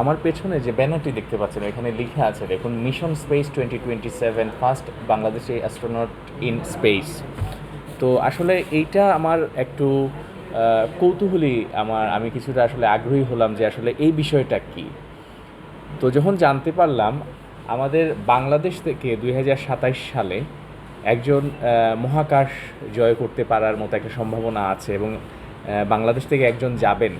আমার পেছনে যে ব্যানারটি দেখতে পাচ্ছেন, এখানে লেখা আছে, দেখুন mission space twenty twenty seven first Bangladeshi astronaut in space তো আসলে এইটা আমার একটু কৌতূহলী আমার, আমি কিছুটা আসলে আগ্রহী হলাম যে আসলে এই বিষয়টা কী। তো যখন জানতে পারলাম, আমাদের বাংলাদেশ থেকে দু হাজার সাতাশ সালে একজন মহাকাশ জয় করতে পারার মতো একটা সম্ভাবনা আছে এবং বাংলাদেশ থেকে একজন যাবেন।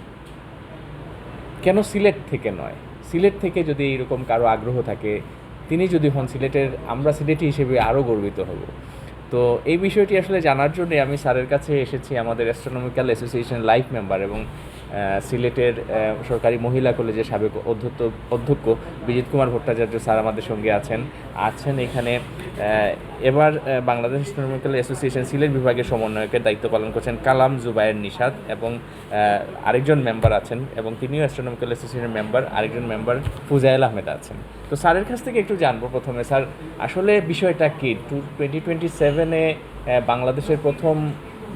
কেন সিলেট থেকে নয়? সিলেট থেকে যদি এইরকম কারও আগ্রহ থাকে, তিনি যদি হন সিলেটের, আমরা সিলেটি হিসেবে আরও গর্বিত হব। তো এই বিষয়টি আসলে জানার জন্যে আমি স্যারের কাছে এসেছি, আমাদের অ্যাস্ট্রোনমিক্যাল অ্যাসোসিয়েশন লাইফ মেম্বার এবং সিলেটের সরকারি মহিলা কলেজের সাবেক অধ্যক্ষ অধ্যক্ষ বিজিত কুমার ভট্টাচার্য স্যার আমাদের সঙ্গে আছেন আছেন এখানে। এবার বাংলাদেশ অ্যাস্ট্রোনমিক্যাল অ্যাসোসিয়েশন সিলেট বিভাগের সমন্বয়কের দায়িত্ব পালন করছেন কালাম জুবায়ের নিষাদ এবং আরেকজন মেম্বার আছেন এবং তিনিও অ্যাস্ট্রোনমিক্যাল অ্যাসোসিয়েশনের মেম্বার আরেকজন মেম্বার ফুজাইল আহমেদ আছেন। তো স্যারের কাছ থেকে একটু জানব প্রথমে, স্যার, আসলে বিষয়টা কি? টু টোয়েন্টি টোয়েন্টি সেভেনে বাংলাদেশের প্রথম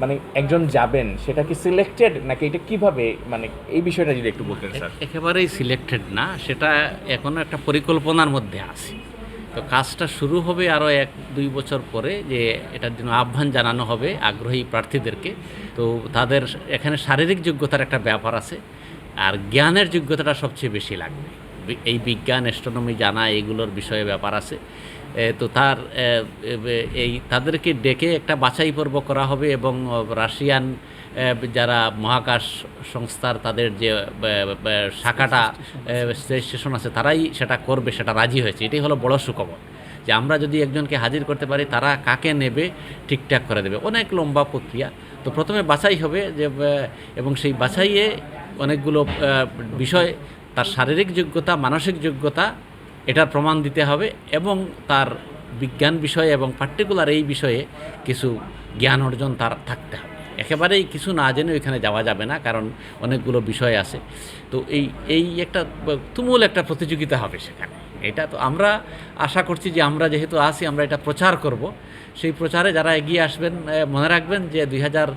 মানে একজন যাবেন সেটা কি সিলেক্টেড নাকি এটা কীভাবে? মানে এই বিষয়টা যদি একটু বলতেন স্যার। একেবারেই সিলেক্টেড না সেটা এখনও একটা পরিকল্পনার মধ্যে আছে। তো কাজটা শুরু হবে আরও এক দুই বছর পরে যে এটার জন্য আহ্বান জানানো হবে আগ্রহী প্রার্থীদেরকে। তো তাদের এখানে শারীরিক যোগ্যতার একটা ব্যাপার আছে আর জ্ঞানের যোগ্যতাটা সবচেয়ে বেশি লাগবে। এই বিজ্ঞান অ্যাস্ট্রোনমি জানা এইগুলোর বিষয়ে ব্যাপার আছে। তো তার এই তাদেরকে ডেকে একটা বাছাই পর্ব করা হবে এবং রাশিয়ান যারা মহাকাশ সংস্থার তাদের যে শাখাটা স্টেশন আছে, তারাই সেটা করবে, সেটা রাজি হয়েছে। এটাই হলো বড় সুখবর। যে আমরা যদি একজনকে হাজির করতে পারি, তারা কাকে নেবে, ঠিকঠাক করে দেবে। অনেক লম্বা প্রক্রিয়া। তো প্রথমে বাছাই হবে যে এবং সেই বাছাইয়ে অনেকগুলো বিষয় তার শারীরিক যোগ্যতা, মানসিক যোগ্যতা, এটার প্রমাণ দিতে হবে এবং তার বিজ্ঞান বিষয়ে এবং পার্টিকুলার এই বিষয়ে কিছু জ্ঞান অর্জন তার থাকতে হবে। একেবারেই কিছু না জেনে এখানে যাওয়া যাবে না, কারণ অনেকগুলো বিষয় আছে। তো এই এই একটা, তুমুল একটা প্রতিযোগিতা হবে সেখানে। এটা তো আমরা আশা করছি যে আমরা যেহেতু আসি আমরা এটা প্রচার করব। সেই প্রচারে যারা এগিয়ে আসবেন মনে রাখবেন যে দুই হাজার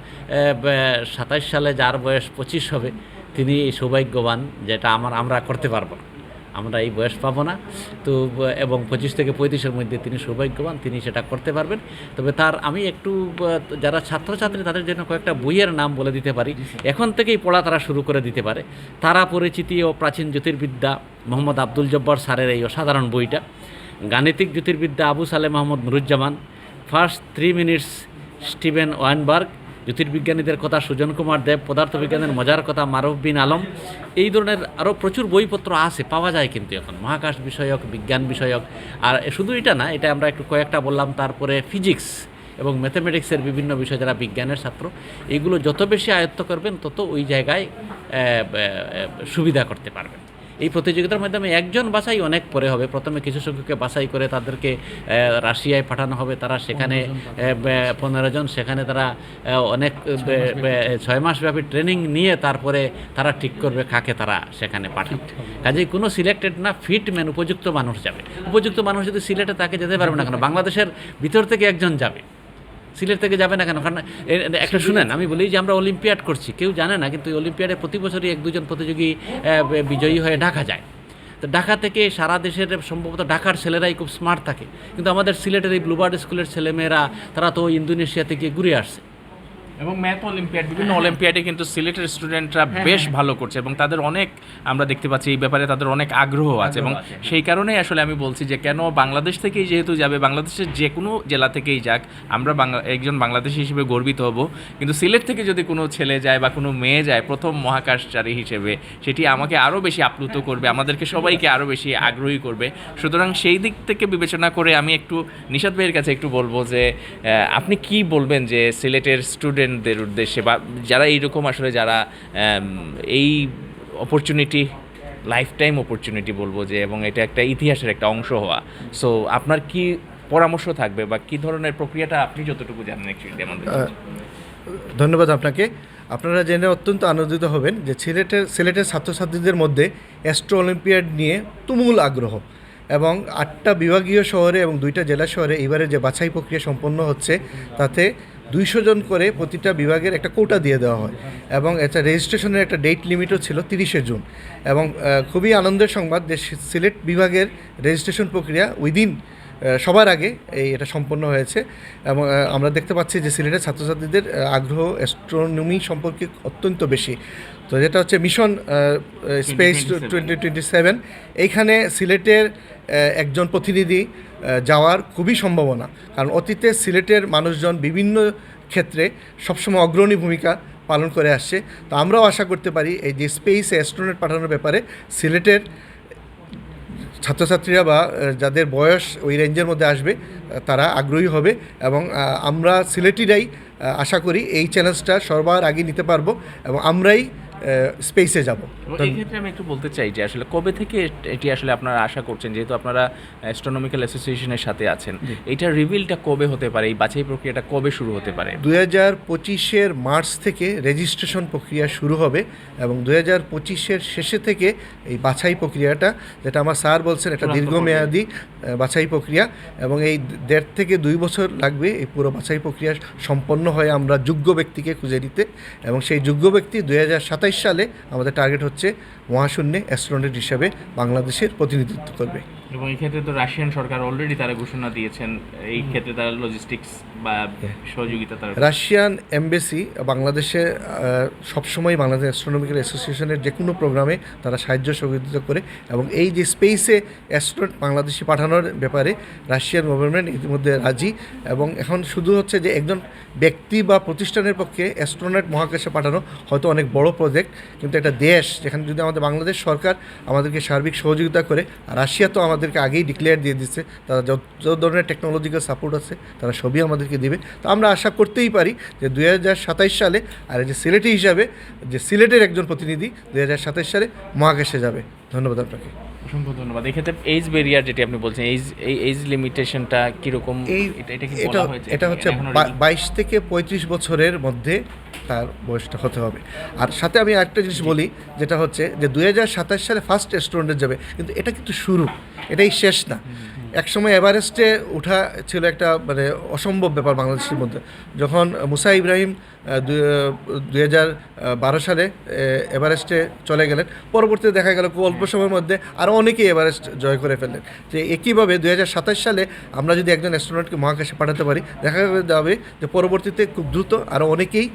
সাতাশ সালে যার বয়স পঁচিশ হবে তিনি সৌভাগ্যবান যেটা আমার, আমরা করতে পারব। না আমরা এই বয়স পাবো না। তো, এবং পঁচিশ থেকে পঁয়ত্রিশের মধ্যে তিনি সৌভাগ্যবান, তিনি সেটা করতে পারবেন। তবে তার, আমি একটু, যারা ছাত্রছাত্রী, তাদের জন্য কয়েকটা বইয়ের নাম বলে দিতে পারি। এখন থেকেই পড়া তারা শুরু করে দিতে পারে। তারা পরিচিতি ও প্রাচীন জ্যোতির্বিদ্যা মোহাম্মদ আব্দুল জব্বার স্যারের এই অসাধারণ বইটা। গাণিতিক জ্যোতির্বিদ্যা Abu Saleh Mohammad Nuruzzaman. First three minutes Steven Weinberg. জ্যোতির্বিজ্ঞানীদের কথা, সুজন কুমার দেব, পদার্থবিজ্ঞানের মজার কথা, মারুফ বিন আলম, এই ধরনের আরও প্রচুর বইপত্র আছে, পাওয়া যায় কিন্তু এখন। মহাকাশ বিষয়ক, বিজ্ঞান বিষয়ক, আর শুধু এটা না, এটা আমরা একটু কয়েকটা বললাম, তারপরে ফিজিক্স এবং ম্যাথামেটিক্সের বিভিন্ন বিষয় যারা বিজ্ঞানের ছাত্র এইগুলো যত বেশি আয়ত্ত করবেন, তত ওই জায়গায় সুবিধা করতে পারবেন। এই প্রতিযোগিতার মাধ্যমে একজন বাছাই অনেক পরে হবে। প্রথমে কিছু সংখ্যককে বাছাই করে তাদেরকে রাশিয়ায় পাঠানো হবে। তারা সেখানে পনেরো জন সেখানে তারা অনেক ছয় মাস ব্যাপী ট্রেনিং নিয়ে তারপরে তারা ঠিক করবে কাকে তারা সেখানে পাঠাবে। কাজেই কোনো সিলেক্টেড না ফিট ম্যান উপযুক্ত মানুষ যাবে। উপযুক্ত মানুষ যদি সিলেটে তাকে যেতে পারবে না কেন? বাংলাদেশের ভিতর থেকে একজন যাবে। সিলেট থেকে যাবে না কেন? কারণ একটা শুনেন আমি বলি যে আমরা অলিম্পিয়াড করছি কেউ জানে না কিন্তু অলিম্পিয়াডে প্রতি বছরই এক দুজন প্রতিযোগী বিজয়ী হয়ে ঢাকা যায়। তো ঢাকা থেকে সারা দেশের সম্ভবত ঢাকার ছেলেরাই খুব স্মার্ট থাকে। কিন্তু আমাদের সিলেটের এই ব্লুবার্ড স্কুলের ছেলেমেয়েরা তারা তো ইন্দোনেশিয়া থেকে ঘুরে আসছে। এবং ম্যাথ অলিম্পিয়াড বিভিন্ন অলিম্পিয়াডে কিন্তু সিলেটের স্টুডেন্টরা বেশ ভালো করছে এবং তাদের অনেক আমরা দেখতে পাচ্ছি এই ব্যাপারে তাদের অনেক আগ্রহ আছে এবং সেই কারণেই আসলে আমি বলছি যে কেন বাংলাদেশ থেকেই যেহেতু যাবে বাংলাদেশের যে কোনো জেলা থেকেই যাক আমরা বাংলা একজন বাংলাদেশি হিসেবে গর্বিত হব। কিন্তু সিলেট থেকে যদি কোনো ছেলে যায় বা কোনো মেয়ে যায় প্রথম মহাকাশচারী হিসেবে সেটি আমাকে আরও বেশি আপ্লুত করবে আমাদেরকে সবাইকে আরও বেশি আগ্রহী করবে। সুতরাং সেই দিক থেকে বিবেচনা করে আমি একটু নিশাদ ভাইয়ের কাছে একটু বলব যে আপনি কি বলবেন যে সিলেটের স্টুডেন্টদের উদ্দেশ্যে বা যারা এইরকম আসলে যারা এই অপরচুনিটি লাইফ টাইম অপরচুনিটি বলব যে, এবং এটা একটা ইতিহাসের একটা অংশ হওয়া। সো আপনার কি পরামর্শ থাকবে বা কি ধরনের প্রক্রিয়াটা আপনি যতটুকু জানেন অ্যাকচুয়ালি আমাদের ধন্যবাদ আপনাকে। আপনারা জেনে অত্যন্ত আনন্দিত হবেন যে সিলেটের সিলেটের ছাত্রছাত্রীদের মধ্যে অ্যাস্ট্রো অলিম্পিয়াড নিয়ে তুমুল আগ্রহ এবং আটটা বিভাগীয় শহরে এবং দুইটা জেলা শহরে এবারে যে বাছাই প্রক্রিয়া সম্পন্ন হচ্ছে, তাতে দুইশো জন করে প্রতিটা বিভাগের একটা কোটা দিয়ে দেওয়া হয় এবং এটা রেজিস্ট্রেশনের একটা ডেট লিমিটও ছিল তিরিশে জুন। এবং খুবই আনন্দের সংবাদ যে সিলেট বিভাগের রেজিস্ট্রেশন প্রক্রিয়া উইদিন সবার আগে এই এটা সম্পন্ন হয়েছে এবং আমরা দেখতে পাচ্ছি যে সিলেটের ছাত্রছাত্রীদের আগ্রহ অ্যাস্ট্রোনমি সম্পর্কে অত্যন্ত বেশি। তো যেটা হচ্ছে mission space 2027 twenty twenty seven এইখানে সিলেটের একজন প্রতিনিধি যাওয়ার খুবই সম্ভাবনা। কারণ অতীতে সিলেটের মানুষজন বিভিন্ন ক্ষেত্রে সবসময় অগ্রণী ভূমিকা পালন করে আসছে। তো আমরাও আশা করতে পারি এই যে স্পেস অ্যাস্ট্রোনট পাঠানোর ব্যাপারে সিলেটের ছাত্রছাত্রীরা বা যাদের বয়স ওই রেঞ্জের মধ্যে আসবে তারা আগ্রহী হবে এবং আমরা সিলেটিরাই আশা করি এই চ্যালেঞ্জটা সবার আগে নিতে পারব এবং আমরাই স্পেসে যাব। এই ক্ষেত্রে আমি একটু বলতে চাই যে আসলে কবে থেকে এটি আসলে আপনারা আশা করছেন যেহেতু আপনারা অ্যাস্ট্রোনমিক্যাল অ্যাসোসিয়েশনের সাথে আছেন এইটা রিভিলটা কবে হতে পারে এই বাছাই প্রক্রিয়াটা কবে শুরু হতে পারে? দু হাজার পঁচিশের মার্চ থেকে রেজিস্ট্রেশন প্রক্রিয়া শুরু হবে এবং দু হাজার পঁচিশের শেষে থেকে এই বাছাই প্রক্রিয়াটা যেটা আমার স্যার বলছেন একটা দীর্ঘমেয়াদী বাছাই প্রক্রিয়া এবং এই দেড় থেকে দুই বছর লাগবে এই পুরো বাছাই প্রক্রিয়া সম্পন্ন হয়ে আমরা যোগ্য ব্যক্তিকে খুঁজে নিতে এবং সেই যোগ্য ব্যক্তি দুই হাজার সাতাইশ সালে আমাদের টার্গেট হচ্ছে মহাশূন্যে অ্যাস্ট্রোনট হিসাবে বাংলাদেশের প্রতিনিধিত্ব করবে। এবং এই ক্ষেত্রে তো রাশিয়ান সরকার অলরেডি তারা ঘোষণা দিয়েছেন এই ক্ষেত্রে তারা লজিস্টিক্স বা সহযোগিতা তারা রাশিয়ান এমবেসি বাংলাদেশে সবসময় বাংলাদেশ অ্যাস্ট্রোনমিক্যাল অ্যাসোসিয়েশনের যে কোনো প্রোগ্রামে তারা সাহায্য সহযোগিতা করে এবং এই যে স্পেসে অ্যাস্ট্রোনট বাংলাদেশে পাঠানোর ব্যাপারে রাশিয়ান গভর্নমেন্ট ইতিমধ্যে রাজি এবং এখন শুধু হচ্ছে যে একজন ব্যক্তি বা প্রতিষ্ঠানের পক্ষে অ্যাস্ট্রোনট মহাকাশে পাঠানো হয়তো অনেক বড় প্রজেক্ট কিন্তু একটা দেশ যেখানে যদি আমাদের বাংলাদেশ সরকার আমাদেরকে সার্বিক সহযোগিতা করে আর রাশিয়া তো আমাদেরকে আগেই ডিক্লেয়ার দিয়ে দিচ্ছে। তারা যত ধরনের টেকনোলজিক্যাল সাপোর্ট আছে, তারা সবই আমাদেরকে দিবে। তো আমরা আশা করতেই পারি যে দুই সালে আর যে সিলেটি হিসাবে যে সিলেটের একজন প্রতিনিধি দুই সালে মহাকাশে যাবে। ধন্যবাদ আপনাকে। অসংখ্য ধন্যবাদ। এক্ষেত্রে এইজ ব্যারিয়ার যেটি আপনি বলছেন এইজ এই এইজ লিমিটেশনটা কীরকম? এটা এটা কি বলা হয়েছে? এটা হচ্ছে বাইশ থেকে পঁয়ত্রিশ বছরের মধ্যে তার বয়সটা হতে হবে। আর সাথে আমি আরেকটা জিনিস বলি যেটা হচ্ছে যে দুই হাজার সাতাশ সালে ফার্স্ট রেস্টুরেন্টে যাবে কিন্তু এটা কিন্তু শুরু। এটাই শেষ না। একসময় এভারেস্টে ওঠা ছিল একটা মানে অসম্ভব ব্যাপার বাংলাদেশের মধ্যে। যখন মুসা ইব্রাহিম দুই হাজার বারো সালে এভারেস্টে চলে গেলেন, পরবর্তীতে দেখা গেল খুব অল্প সময়ের মধ্যে আরও অনেকেই এভারেস্ট জয় করে ফেললেন। যে একইভাবে দুই হাজার সাতাশ সালে আমরা যদি একজন অ্যাস্ট্রোনটকে মহাকাশে পাঠাতে পারি, দেখা যাবে যে পরবর্তীতে খুব দ্রুত আরও অনেকেই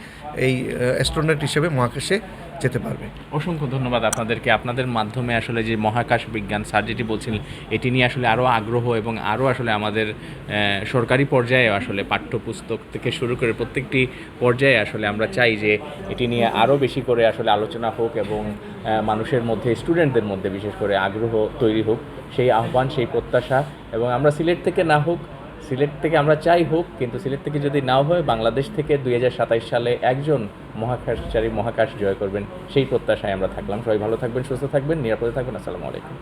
এই অ্যাস্ট্রোনট হিসেবে মহাকাশে যেতে পারবে। অসংখ্য ধন্যবাদ আপনাদেরকে। আপনাদের মাধ্যমে আসলে যে মহাকাশ বিজ্ঞান, স্যার যেটি বলছিলেন এটি নিয়ে আসলে আরও আগ্রহ এবং আরও আসলে আমাদের সরকারি পর্যায়ে আসলে পাঠ্যপুস্তক থেকে শুরু করে প্রত্যেকটি পর্যায়ে আসলে আমরা চাই যে এটি নিয়ে আরও বেশি করে আসলে আলোচনা হোক এবং মানুষের মধ্যে, স্টুডেন্টদের মধ্যে বিশেষ করে আগ্রহ তৈরি হোক। সেই আহ্বান, সেই প্রত্যাশা এবং আমরা সিলেট থেকে না হোক সিলেট থেকে আমরা চাই হোক, কিন্তু সিলেট থেকে যদি নাও হয়, বাংলাদেশ থেকে দুই সালে একজন মহাকাশচারী মহাকাশ জয় করবেন, সেই প্রত্যাশায় আমরা থাকলাম। সবাই ভালো থাকবেন, সুস্থ থাকবেন, নিরাপদে থাকবেন। আসসালামু আলাইকুম।